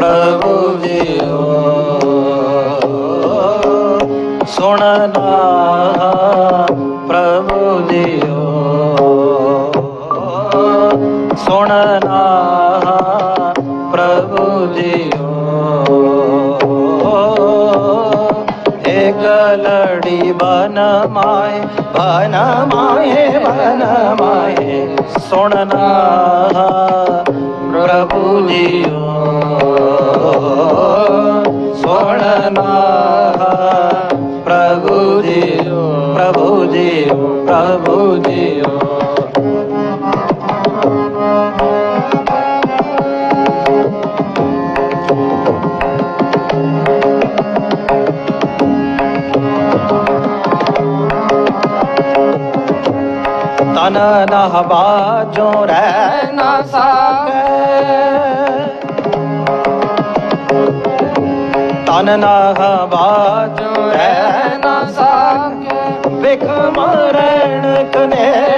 प्रभु जी हो। सुनना प्रभु जी हो। सुनना प्रभु जी हो। एक लड़ी बन माए बन माए बन माए। सुनना प्रभु जी हो। ਤਨ ਨਾ ਬਾਜੋ ਰਹਿ ਨਾ ਸਾਕੇ ਤਨ ਨਾ ਬਾਜੋ ਰਹਿ ਨਾ ਸਾਕੇ ਵਿਖ ਮਰਣ ਕਨੇਰੀਆ।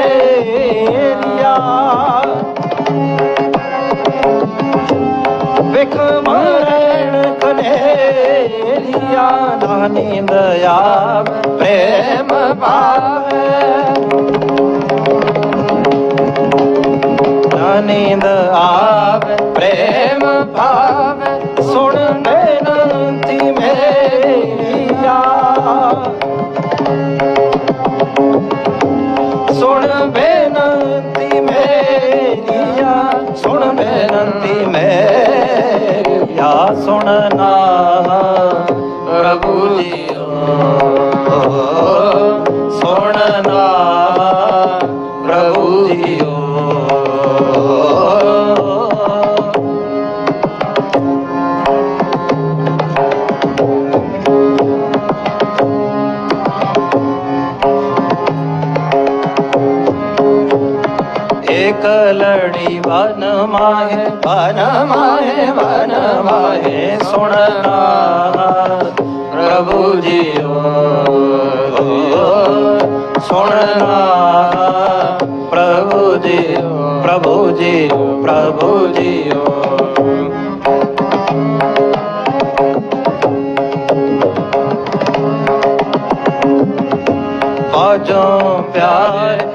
ਵਿਖ ਮਰਣ ਕਨੇਰੀਆ। ਨਾ ਨੀਂਦ ਆਵ ਪ੍ਰੇਮ ਪਾਵੇ ਨੀਂਦ ਆਵੇ ਪ੍ਰੇਮ ਭਾਵੇ ਸੁਣ ਬੇਨੰਤੀ ਮੇਰੀਆ ਸੁਣ ਬੇਨੰਤੀ ਮੇਰੀਆ ਸੁਣ ਬੇਨੰਤੀ ਮੇਰੀਆ ਸੁਣਨਾ ਪ੍ਰਭੂ ਜੀਓ कलड़ी वन माहे वन माहे वन माहे सुनना प्रभु जी सुनना प्रभु जी प्रभु जी प्रभु जी जो प्यार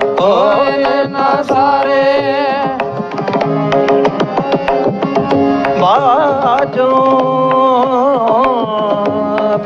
ਬਾਜੋਂ